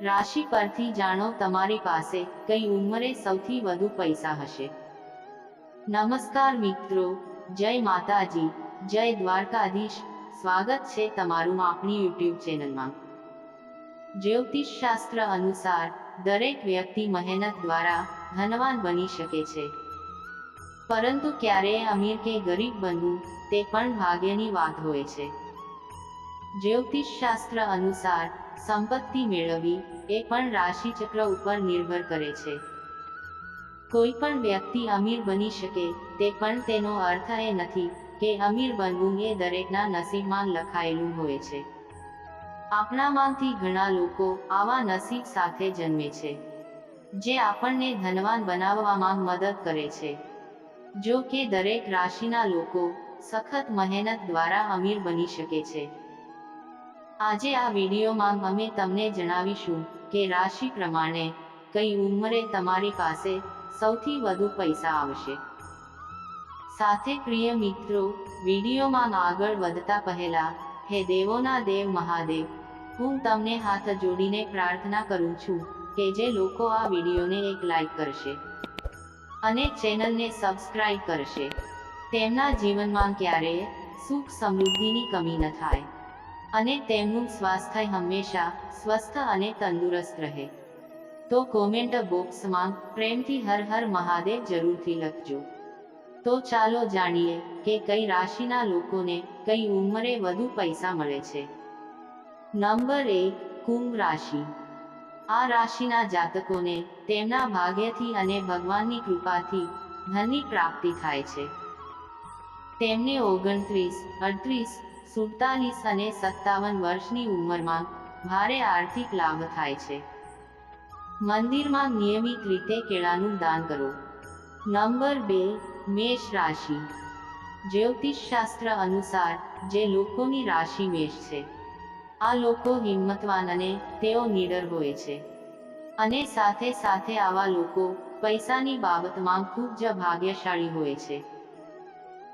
રાશિ પરથી જાણો તમારી પાસે કઈ ઉંમરે સૌથી વધુ પૈસા હશે. નમસ્કાર મિત્રો, જય માતાજી, જય દ્વારકાધીશ, સ્વાગત છે તમારું આપણી યુટ્યુબ ચેનલમાં. જ્યોતિષ શાસ્ત્ર અનુસાર, દરેક વ્યક્તિ મહેનત દ્વારા ધનવાન બની શકે છે. પરંતુ ક્યારેય અમીર કે ગરીબ બનવું, તે પણ ભાગ્યની વાત હોય છે. જ્યોતિષ શાસ્ત્ર અનુસાર સંપત્તિ મેળવવી એ પણ રાશિચક્ર ઉપર નિર્ભર કરે છે. કોઈ પણ વ્યક્તિ અમીર બની શકે તે પણ તેનો અર્થ એ નથી કે અમીર બનવું એ દરેકના નસીબમાં લખાયેલું હોય છે. આપણામાંથી ઘણા લોકો આવા નસીબ સાથે જન્મે છે, જે આપણને ધનવાન બનાવવામાં મદદ કરે છે. જો કે દરેક રાશિના લોકો સખત મહેનત દ્વારા અમીર બની શકે છે. આજે આ વિડીયોમાં અમે તમને જણાવીશું કે રાશિ પ્રમાણે કઈ ઉંમરે તમારી પાસે સૌથી વધુ પૈસા આવશે. સાથે પ્રિય મિત્રો, વિડીયોમાં આગળ વધતા પહેલા, હે દેવોના દેવ મહાદેવ, હું તમને હાથ જોડીને પ્રાર્થના કરું છું કે જે લોકો આ વિડીયોને એક લાઈક કરશે અને ચેનલને સબસ્ક્રાઈબ કરશે. તેમના જીવનમાં ક્યારેય સુખ સમૃદ્ધિની કમી ન થાય. અને તેમનું સ્વાસ્થ્ય હંમેશા સ્વસ્થ અને તંદુરસ્ત રહે. તો કોમેન્ટ બોક્સમાં પ્રેમથી હર હર મહાદેવ જરૂરથી લખજો. તો ચાલો જાણીએ કે કઈ રાશિના લોકોને કઈ ઉંમરે વધુ પૈસા મળે છે. નંબર એક, કુંભ રાશિ. આ રાશિના જાતકોને તેમના ભાગ્યથી અને ભગવાનની કૃપાથી ધનની પ્રાપ્તિ થાય છે. તેમને ઓગણત્રીસ, અડત્રીસ સુડતાલીસ અને સત્તાવન વર્ષની ઉંમરમાં ભારે આર્થિક લાભ થાય છે. મંદિરમાં નિયમિત રીતે કેળાનું દાન કરો. નંબર બે, મેષ રાશિ. જ્યોતિષ શાસ્ત્ર અનુસાર જે લોકોની રાશિ મેષ છે, આ લોકો હિંમતવાન અને તેઓ નીડર હોય છે. અને સાથે સાથે આવા લોકો પૈસાની બાબતમાં ખૂબ જ ભાગ્યશાળી હોય છે.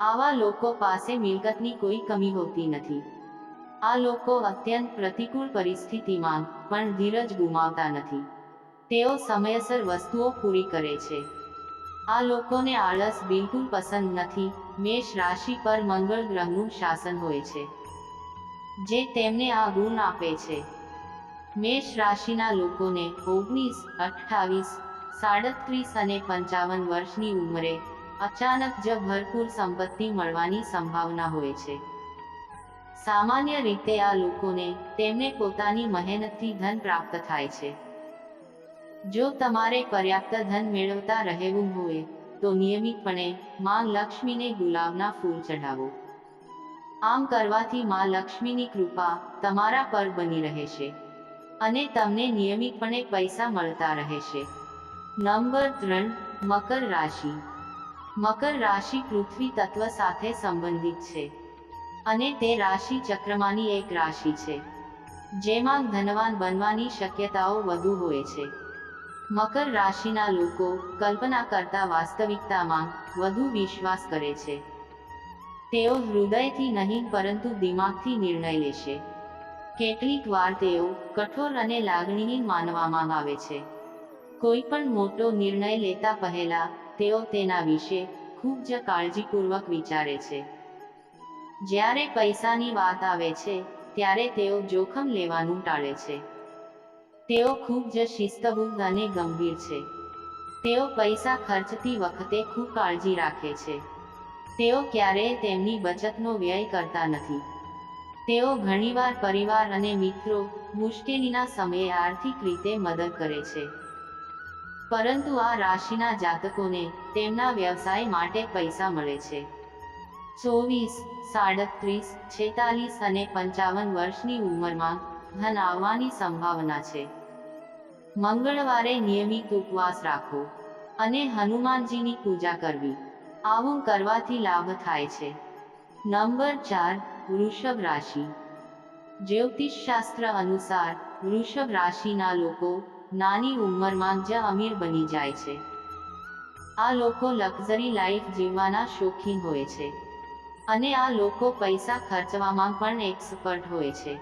આવા લોકો પાસે મિલકતની કોઈ કમી હોતી નથી. આ લોકો અત્યંત પ્રતિકૂળ પરિસ્થિતિમાં પણ ધીરજ ગુમાવતા નથી. તેઓ સમયસર વસ્તુઓ પૂરી કરે છે. આ લોકોને આળસ બિલકુલ પસંદ નથી. મેષ રાશિ પર મંગળ ગ્રહનું શાસન હોય છે, જે તેમને આ ગુણ આપે છે. મેષ રાશિના લોકોને ઓગણીસ, અઠ્ઠાવીસ, સાડત્રીસ અને પંચાવન વર્ષની ઉંમરે અચાનક જ ભરપૂર સંપત્તિ મળવાની સંભાવના હોય છે. સામાન્ય રીતે આ લોકોને તેમને પોતાની મહેનતથી ધન પ્રાપ્ત થાય છે. જો તમારે પર્યાપ્ત ધન મેળવતા રહેવું હોય, તો નિયમિતપણે માં લક્ષ્મીને ગુલાબના ફૂલ ચઢાવો. આમ કરવાથી માં લક્ષ્મીની કૃપા તમારા પર બની રહેશે અને તમને નિયમિતપણે પૈસા મળતા રહેશે. નંબર ત્રણ, મકર રાશિ. મકર રાશિ પૃથ્વી તત્વ સાથે સંબંધિત છે. અને તે રાશિ ચક્રમાંની એક રાશિ છે. જેમાં ધનવાન બનવાની શક્યતાઓ વધુ હોય છે. મકર રાશિના લોકો કલ્પના કરતા વાસ્તવિકતામાં વધુ વિશ્વાસ કરે છે. તેઓ હૃદયથી નહીં પરંતુ દિમાગથી નિર્ણય લેશે. કેટલીક વાર તેઓ કઠોર અને લાગણીહીન માનવામાં આવે છે. કોઈ પણ મોટો નિર્ણય લેતા પહેલા તેઓ તેના વિશે ખૂબ જ કાળજીપૂર્વક વિચારે છે. જ્યારે પૈસાની વાત આવે છે, ત્યારે તેઓ જોખમ લેવાનું ટાળે છે. તેઓ ખૂબ જ શિસ્તબુદ્ધ અને ગંભીર છે. તેઓ પૈસા ખર્ચતી વખતે ખૂબ કાળજી રાખે છે. તેઓ ક્યારેય તેમની બચતનો વ્યય કરતા નથી. તેઓ ઘણીવાર પરિવાર અને મિત્રો મુશ્કેલીના સમયે આર્થિક રીતે મદદ કરે છે. પરંતુ આ રાશિના જાતકોને તેમના વ્યવસાય માટે પૈસા મળે છે. ચોવીસ, સાડત્રીસ, છેતાલીસ અને પંચાવન વર્ષની ઉંમરમાં ધન આવવાની સંભાવના છે. મંગળવારે નિયમિત ઉપવાસ રાખો અને હનુમાનજીની પૂજા કરવી. આવું કરવાથી લાભ થાય છે. નંબર ચાર, વૃષભ રાશિ. જ્યોતિષ શાસ્ત્ર અનુસાર વૃષભ રાશિના લોકો નાની ઉંમરમાં જ અમીર બની જાય છે. આ લોકો લક્ઝરી લાઈફ જીવવાના શોખીન હોય છે. અને આ લોકો પૈસા ખર્ચવામાં પણ એક્સપર્ટ હોય છે.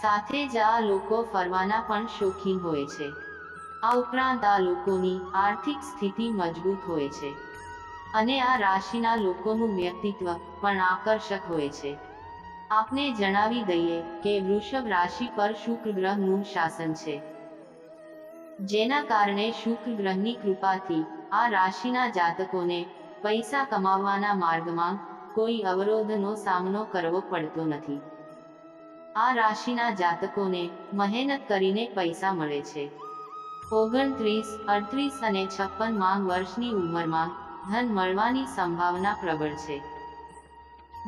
સાથે જ આ લોકો ફરવાના પણ શોખીન હોય છે. આ ઉપરાંત આ લોકોની આર્થિક સ્થિતિ મજબૂત હોય છે. અને આ રાશિના લોકોનું વ્યક્તિત્વ પણ આકર્ષક હોય છે. આપને જણાવી દઈએ કે વૃષભ રાશિ પર શુક્ર ગ્રહનું શાસન છે. જેના કારણે શુક્ર ગ્રહની કૃપાથી આ રાશિના જાતકોને પૈસા કમાવવાના માર્ગમાં કોઈ અવરોધનો સામનો કરવો પડતો નથી. આ રાશિના જાતકોને મહેનત કરીને પૈસા મળે છે. ઓગણત્રીસ, અડત્રીસ અને છપ્પન માંગ વર્ષની ઉંમરમાં ધન મળવાની સંભાવના પ્રબળ છે.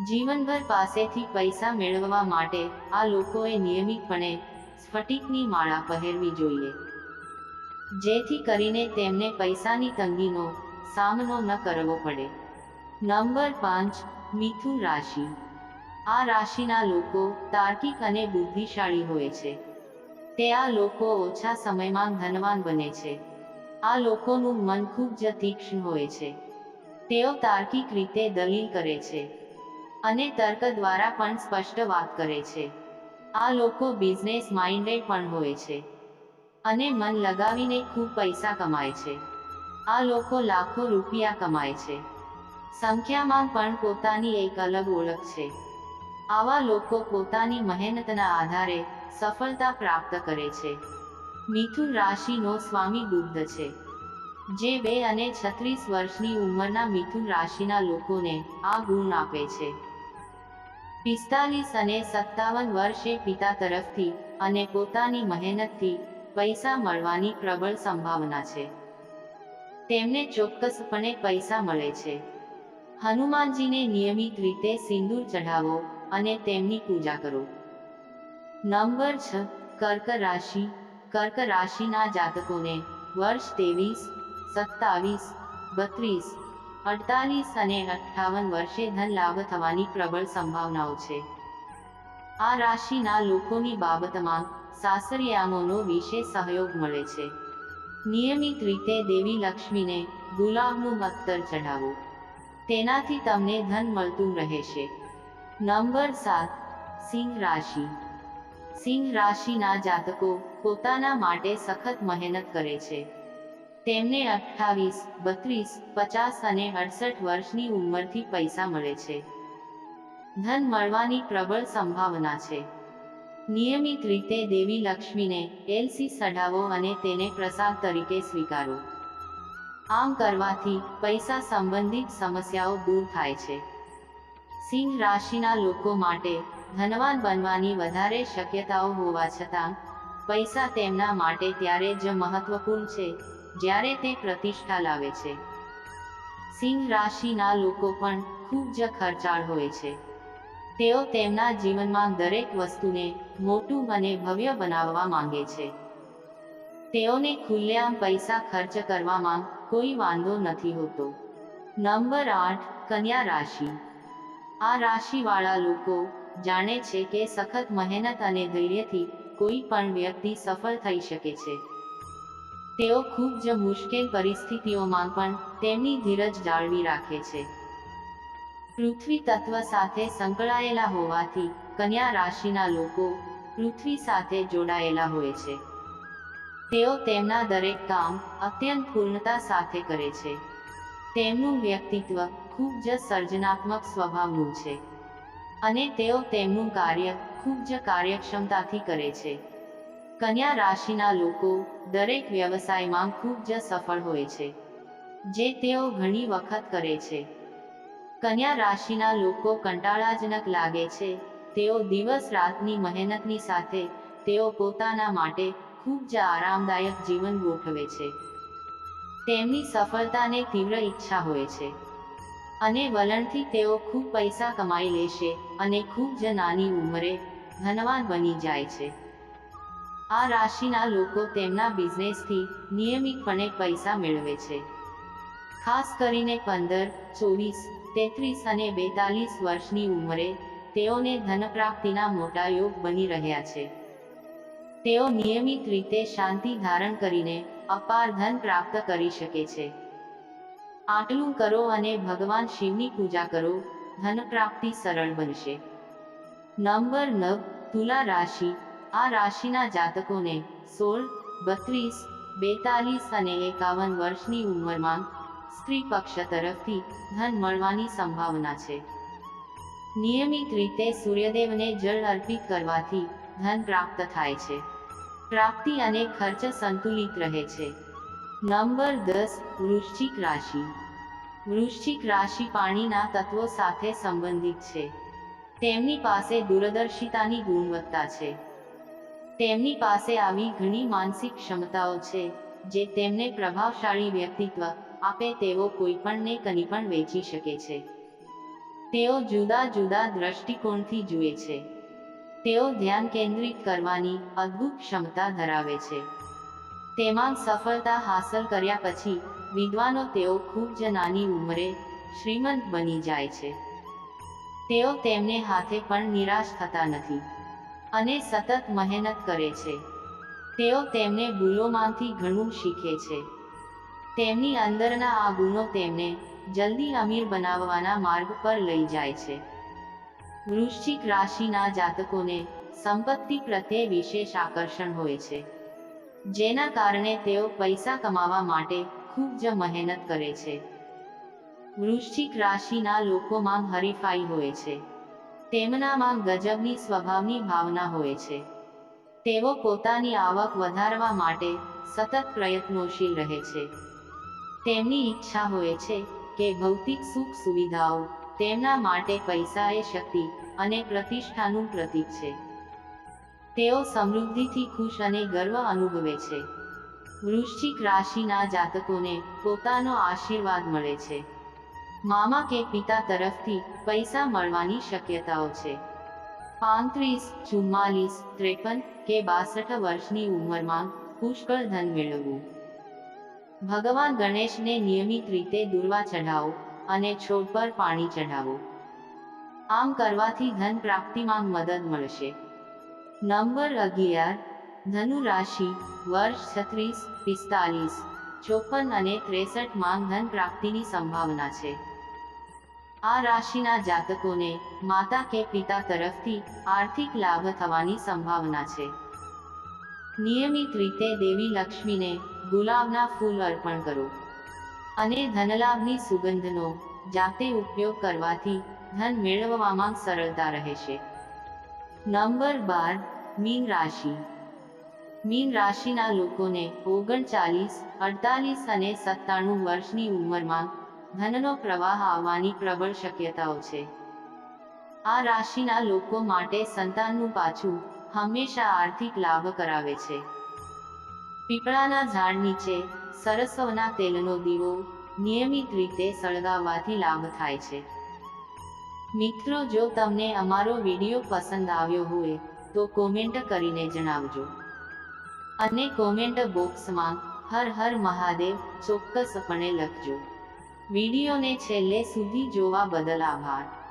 જીવનભર પાસેથી પૈસા મેળવવા માટે આ લોકોએ નિયમિતપણે સ્ફટિકની માળા પહેરવી જોઈએ. જેથી કરીને તેમને પૈસાની તંગીનો સામનો ન કરવો પડે. નંબર પાંચ, મિથુન રાશિ. આ રાશિના લોકો તાર્કિક અને બુદ્ધિશાળી હોય છે. તે આ લોકો ઓછા સમયમાં ધનવાન બને છે. આ લોકોનું મન ખૂબ જ તીક્ષ્ણ હોય છે. તેઓ તાર્કિક રીતે દલીલ કરે છે અને તર્ક દ્વારા પણ સ્પષ્ટ વાત કરે છે. આ લોકો બિઝનેસ માઇન્ડેડ પણ હોય છે. અને મન લગાવીને ખૂબ પૈસા કમાય છે. આ લોકો લાખો રૂપિયા કમાય છે. સંખ્યામાં પણ પોતાની એક અલગ ઓળખ છે. આવા લોકો પોતાની મહેનતના આધારે સફળતા પ્રાપ્ત કરે છે. મિથુન રાશિનો સ્વામી બુદ્ધ છે. જે બે અને છત્રીસ વર્ષની ઉંમરના મિથુન રાશિના લોકોને આ ગુણ આપે છે. પિસ્તાલીસ અને સત્તાવન વર્ષે પિતા તરફથી અને પોતાની મહેનતથી પૈસા મળવાની પ્રબળ સંભાવના છે. તેમને ચોક્કસપણે પૈસા મળે છે. હનુમાનજીને નિયમિત રીતે સિંદૂર ચઢાવો અને તેમની પૂજા કરો. નંબર છ, કર્ક રાશિ. કર્ક રાશિના જાતકોને વર્ષ ત્રેવીસ, સત્તાવીસ, બત્રીસ, અડતાલીસ અને અઠ્ઠાવન વર્ષે ધન લાભ થવાની પ્રબળ સંભાવનાઓ છે. આ રાશિના લોકોની બાબતમાં સાસરિયામોનો વિશેષ સહયોગ મળે છે. નિયમિત રીતે દેવી લક્ષ્મીને ગુલાબનું મત્તર ચઢાવો. તેનાથી તમને ધન મળતું રહેશે. નંબર સાત, સિંહ રાશિ. સિંહ રાશિના જાતકો પોતાના માટે સખત મહેનત કરે છે. તેમને અઠ્ઠાવીસ, બત્રીસ, પચાસ અને અડસઠ વર્ષની ઉંમરથી પૈસા મળે છે. ધન મળવાની પ્રબળ સંભાવના છે. નિયમિત રીતે દેવી લક્ષ્મીને એલસી સડાવો અને તેને પ્રસાદ તરીકે સ્વીકારો. આમ કરવાથી પૈસા સંબંધિત સમસ્યાઓ દૂર થાય છે. સિંહ રાશિના લોકો માટે ધનવાન બનવાની વધારે શક્યતાઓ હોવા છતાં, પૈસા તેમના માટે ત્યારે જ મહત્વપૂર્ણ છે, જ્યારે તે પ્રતિષ્ઠા લાવે છે. સિંહ રાશિના લોકો પણ ખૂબ જ ખર્ચાળ હોય છે. તેઓ તેમના જીવનમાં દરેક વસ્તુને મોટું અને ભવ્ય બનાવવા માંગે છે. તેઓને ખુલ્લેઆમ પૈસા ખર્ચ કરવામાં કોઈ વાંધો નથી હોતો. નંબર આઠ, કન્યા રાશિ. આ રાશિવાળા લોકો જાણે છે કે સખત મહેનત અને ધૈર્યથી કોઈ પણ વ્યક્તિ સફળ થઈ શકે છે. તેઓ ખૂબ જ મુશ્કેલ પરિસ્થિતિઓમાં પણ તેમની ધીરજ જાળવી રાખે છે. પૃથ્વી તત્વ સાથે સંકળાયેલા હોવાથી કન્યા રાશિના લોકો પૃથ્વી સાથે જોડાયેલા હોય છે. તેઓ તેમના દરેક કામ અત્યંત પૂર્ણતા સાથે કરે છે. તેમનું વ્યક્તિત્વ ખૂબ જ સર્જનાત્મક સ્વભાવનું છે. અને તેઓ તેમનું કાર્ય ખૂબ જ કાર્યક્ષમતાથી કરે છે. કન્યા રાશિના લોકો દરેક વ્યવસાયમાં ખૂબ જ સફળ હોય છે, જે તેઓ ઘણી વખત કરે છે. કન્યા રાશિના લોકો કંટાળાજનક લાગે છે. તેઓ દિવસ રાતની મહેનતની સાથે તેઓ પોતાના માટે ખૂબ જ આરામદાયક જીવન ગોઠવે છે. તેમની સફળતાને તીવ્ર ઈચ્છા હોય છે. અને વલણથી તેઓ ખૂબ પૈસા કમાઈ લેશે અને ખૂબ જ નાની ઉંમરે ધનવાન બની જાય છે. આ રાશિના લોકો તેમના બિઝનેસથી નિયમિતપણે પૈસા મેળવે છે. ખાસ કરીને પંદર, ચોવીસ તેત્રીસ અને બેતાલીસ વર્ષની ઉંમરે તેઓને ધનપ્રાપ્તિના મોટા યોગ બની રહ્યા છે. તેઓ નિયમિત રીતે શાંતિ ધારણ કરીને અપાર ધન પ્રાપ્ત કરી શકે છે. આટલું કરો અને ભગવાન શિવની પૂજા કરો ધન પ્રાપ્તિ સરળ બનશે. નંબર નવ, તુલા રાશિ. આ રાશિના જાતકોને સોળ, બત્રીસ, બેતાલીસ અને એકાવન વર્ષની ઉંમરમાં સ્ત્રી પક્ષ તરફથી ધન મળવાની સંભાવના છે. નિયમિત રીતે સૂર્યદેવને જળ અર્પિત કરવાથી ધન પ્રાપ્ત થાય છે. પ્રાપ્તિ અને ખર્ચ સંતુલિત રહે છે. નંબર દસ, વૃશ્ચિક રાશિ. વૃશ્ચિક રાશિ પાણીના તત્વો સાથે સંબંધિત છે. તેમની પાસે દૂરદર્શિતાની ગુણવત્તા છે. તેમની પાસે આવી ઘણી માનસિક ક્ષમતાઓ છે, જે તેમને પ્રભાવશાળી વ્યક્તિત્વ આપે તેવો કોઈપણને કંઈ પણ વેચી શકે છે. તેઓ જુદા જુદા દ્રષ્ટિકોણથી જુએ છે. તેઓ ધ્યાન કેન્દ્રિત કરવાની અદ્ભુત ક્ષમતા ધરાવે છે. તેમાં સફળતા હાંસલ કર્યા પછી વિદ્વાનો તેઓ ખૂબ જ નાની ઉંમરે શ્રીમંત બની જાય છે. તેઓ તેમને હાથે પણ નિરાશ થતા નથી અને સતત મહેનત કરે છે. તેઓ તેમને ભૂલોમાંથી ઘણું શીખે છે. તેમની અંદરના આ ગુણો તેમને જલ્દી અમીર બનાવવાના માર્ગ પર લઈ જાય છે. વૃશ્ચિક રાશિના જાતકોને સંપત્તિ પ્રત્યે વિશેષ આકર્ષણ હોય છે. જેના કારણે તેઓ પૈસા કમાવા માટે ખૂબ જ મહેનત કરે છે. વૃશ્ચિક રાશિના લોકોમાં હરીફાઈ હોય છે. તેમનામાં ગજબની સ્વભાવની ભાવના હોય છે. તેઓ પોતાની આવક વધારવા માટે સતત પ્રયત્નોશીલ રહે છે. તેમની ઈચ્છા હોય છે કે ભૌતિક સુખ સુવિધાઓ તેમના માટે પૈસા એ શક્તિ અને પ્રતિષ્ઠાનું પ્રતીક છે. તેઓ સમૃદ્ધિથી ખુશ અને ગર્વ અનુભવે છે. વૃશ્ચિક રાશિના જાતકોને પોતાનો આશીર્વાદ મળે છે. મામા કે પિતા તરફથી પૈસા મળવાની શક્યતાઓ છે. પાંત્રીસ, ચુમ્માલીસ, ત્રેપન કે બાસઠ વર્ષની ઉંમરમાં પુષ્કળ ધન મેળવવું. ભગવાન ગણેશને નિયમિત રીતે દુર્વા ચઢાવો અને છોડ પર પાણી ચઢાવો. આમ કરવાથી ધન પ્રાપ્તિમાં મદદ મળશે. નંબર અગિયાર ધનુ રાશિ વર્ષ છત્રીસ, પિસ્તાલીસ, ચોપન અને ત્રેસઠમાં ધન પ્રાપ્તિની સંભાવના છે. આ રાશિના જાતકોને માતા કે પિતા તરફથી આર્થિક લાભ થવાની સંભાવના છે. નિયમિત રીતે દેવી લક્ષ્મીને ગુલાબના ફૂલ અર્પણ કરો. અને ધનલાભની સુગંધનો જાતે ઉપયોગ કરવાથી ધન મેળવવામાં સરળતા રહેશે. નંબર બાર, મીન રાશિ. મીન રાશિના લોકોને ઓગણચાલીસ, અડતાલીસ અને સત્તાણું વર્ષની ઉંમરમાં ધનનો પ્રવાહ આવવાની પ્રબળ શક્યતાઓ છે. આ રાશિના લોકો માટે સંતાનનું પાછું હંમેશા આર્થિક લાભ કરાવે છે. પીપળાના ઝાડ નીચે સરસવના તેલનો દીવો નિયમિત રીતે સળગાવવાથી લાભ થાય છે. મિત્રો, જો તમને અમારો વીડિયો પસંદ આવ્યો હોય, તો કોમેન્ટ કરીને જણાવજો. અને કોમેન્ટ બોક્સમાં હર હર મહાદેવ ચોક્કસપણે લખજો. વિડીયોને છેલ્લે સુધી જોવા બદલ આભાર.